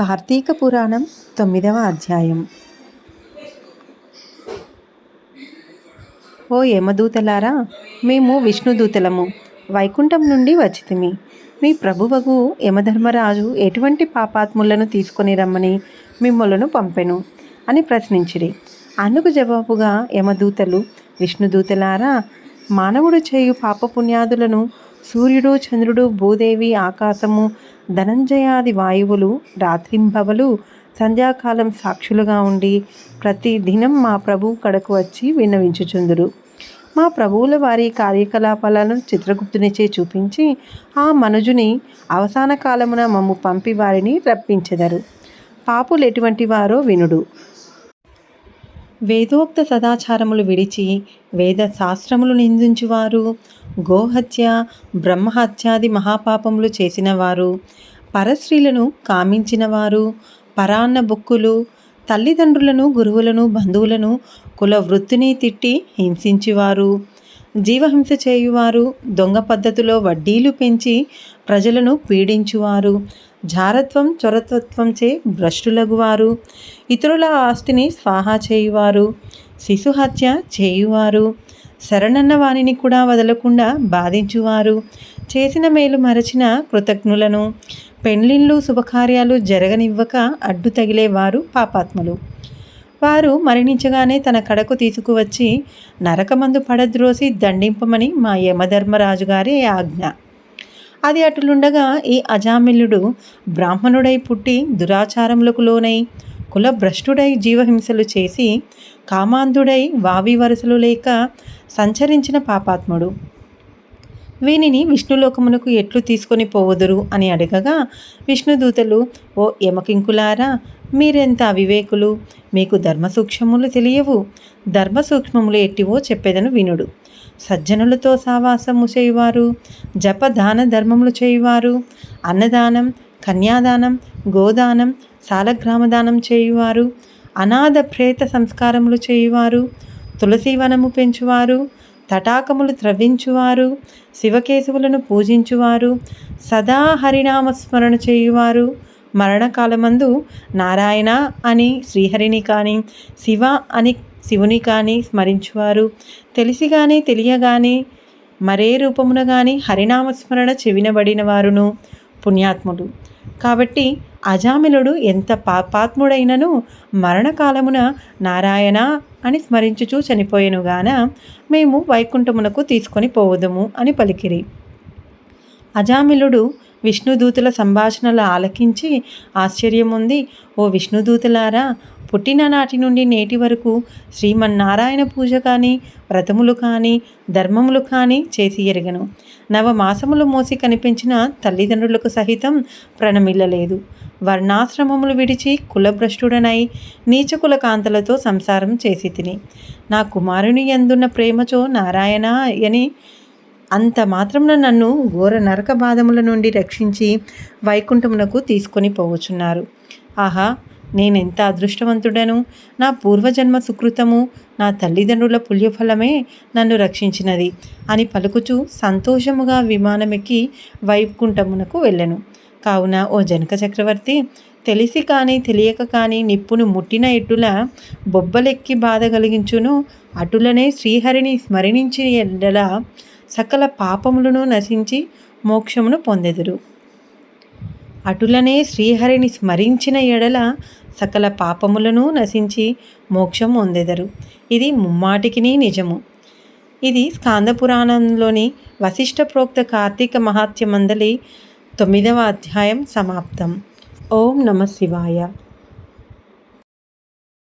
కార్తీక పురాణం తొమ్మిదవ అధ్యాయం. ఓ యమదూతలారా మేము విష్ణుదూతలము వైకుంఠం నుండి వచ్చితిమి. మీ ప్రభువగు యమధర్మరాజు ఎటువంటి పాపాత్ములను తీసుకొని రమ్మని మిమ్మలను పంపెను అని ప్రశ్నించిరి. అందుకు జవాబుగా యమదూతలు విష్ణుదూతలారా మానవుడు చేయు పాపపుణ్యాదులను సూర్యుడు చంద్రుడు భూదేవి ఆకాశము ధనంజయాది వాయువులు రాత్రింబవలు సంధ్యాకాలం సాక్షులుగా ఉండి ప్రతి దినం మా ప్రభు కడకు వచ్చి విన్నవించుచుందురు. మా ప్రభువుల వారి కార్యకలాపాలను చిత్రగుప్తునిచే చూపించి ఆ మనుజుని అవసాన కాలమున మమ్ము పంపి వారిని రప్పించెదరు. పాపులు ఎటువంటి వారో వినుడు. వేదోక్త సదాచారములు విడిచి వేద శాస్త్రములు నిందించువారు. గోహత్య బ్రహ్మహత్యాది మహాపాపములు చేసినవారు. పరస్త్రీలను కామించినవారు. పరాన్న బుక్కులు తల్లిదండ్రులను గురువులను బంధువులను కుల వృత్తిని తిట్టి హింసించేవారు. జీవహింస చేయువారు. దొంగ పద్ధతిలో వడ్డీలు పెంచి ప్రజలను పీడించువారు. జారత్వం చొరతత్వంచే భ్రష్టులగువారు. ఇతరుల ఆస్తిని స్వాహా చేయువారు. శిశుహత్య చేయువారు. శరణన్న వాణిని కూడా వదలకుండా బాధించువారు. చేసిన మేలు మరచిన కృతజ్ఞులను. పెండ్లిళ్ళు శుభకార్యాలు జరగనివ్వక అడ్డు తగిలేవారు పాపాత్ములు. వారు మరణించగానే తన కడకు తీసుకువచ్చి నరకమందు పడద్రోసి దండింపమని మా యమధర్మరాజు గారి ఆజ్ఞ. అది అటులుండగా ఈ అజామిల్లుడు బ్రాహ్మణుడై పుట్టి దురాచారములకు లోనై కులభ్రష్టుడై జీవహింసలు చేసి కామాంధుడై వావి వరుసలు లేక సంచరించిన పాపాత్ముడు. వీనిని విష్ణులోకమునకు ఎట్లు తీసుకొని పోవదురు అని అడగగా విష్ణుదూతలు ఓ యమకింకులారా మీరెంత అవివేకులు? మీకు ధర్మ సూక్ష్మములు తెలియవు. ధర్మ సూక్ష్మములు ఎట్టివో చెప్పేదను వినుడు. సజ్జనులతో సావాసము చేయువారు జప దాన ధర్మములు చేయువారు అన్నదానం కన్యాదానం గోదానం సాలగ్రామదానం చేయువారు అనాథ ప్రేత సంస్కారములు చేయువారు తులసీవనము పెంచువారు తటాకములు త్రవ్వించువారు శివకేశవులను పూజించువారు సదా హరినామస్మరణ చేయువారు మరణకాలమందు నారాయణ అని శ్రీహరిని కానీ శివ అని శివుని కానీ స్మరించువారు. తెలిసి కానీ తెలియగానే మరే రూపమున కానీ హరినామస్మరణ చెవినబడిన వారును పుణ్యాత్ముడు. కాబట్టి అజామిలుడు ఎంత పాపాత్ముడైనను మరణకాలమున నారాయణ అని స్మరించుచూ చనిపోయెనుగాన మేము వైకుంఠమునకు తీసుకొని పోవదము అని పలికిరి. అజామిలుడు విష్ణుదూతుల సంభాషణలు ఆలకించి ఆశ్చర్యముంది ఓ విష్ణుదూతులారా పుట్టిననాటి నుండి నేటి వరకు శ్రీమన్నారాయణ పూజ కానీ వ్రతములు కానీ ధర్మములు కానీ చేసి ఎరగను. నవమాసములు మోసి కనిపించిన తల్లిదండ్రులకు సహితం ప్రణమిల్లలేదు. వర్ణాశ్రమములు విడిచి కులభ్రష్టుడనై నీచకుల కాంతలతో సంసారం చేసి తిని. నా కుమారుని ఎందున్న ప్రేమచో నారాయణ అని అంత మాత్రంలో నన్ను ఘోర నరక బాధముల నుండి రక్షించి వైకుంఠమునకు తీసుకొని పోవచ్చున్నారు. ఆహా నేనెంత అదృష్టవంతుడను? నా పూర్వజన్మ సుకృతము నా తల్లిదండ్రుల పుణ్యఫలమే నన్ను రక్షించినది అని పలుకుచూ సంతోషముగా విమానమెక్కి వైకుంఠమునకు వెళ్ళెను. కావున ఓ జనక చక్రవర్తి తెలిసి కానీ తెలియక కానీ నిప్పును ముట్టిన ఎటుల బొబ్బలెక్కి బాధ కలిగించును. అటులనే శ్రీహరిని స్మరణించి ఎడ్డల సకల పాపములను నశించి మోక్షమును పొందెదురు. అటులనే శ్రీహరిని స్మరించిన ఎడల సకల పాపములను నశించి మోక్షం పొందెదరు. ఇది ముమ్మాటికి నిజము. ఇది స్కాంద పురాణంలోని వశిష్ఠ ప్రోక్త కార్తీక మహాత్యమందలి తొమ్మిదవ అధ్యాయం సమాప్తం. ఓం నమ శివాయ.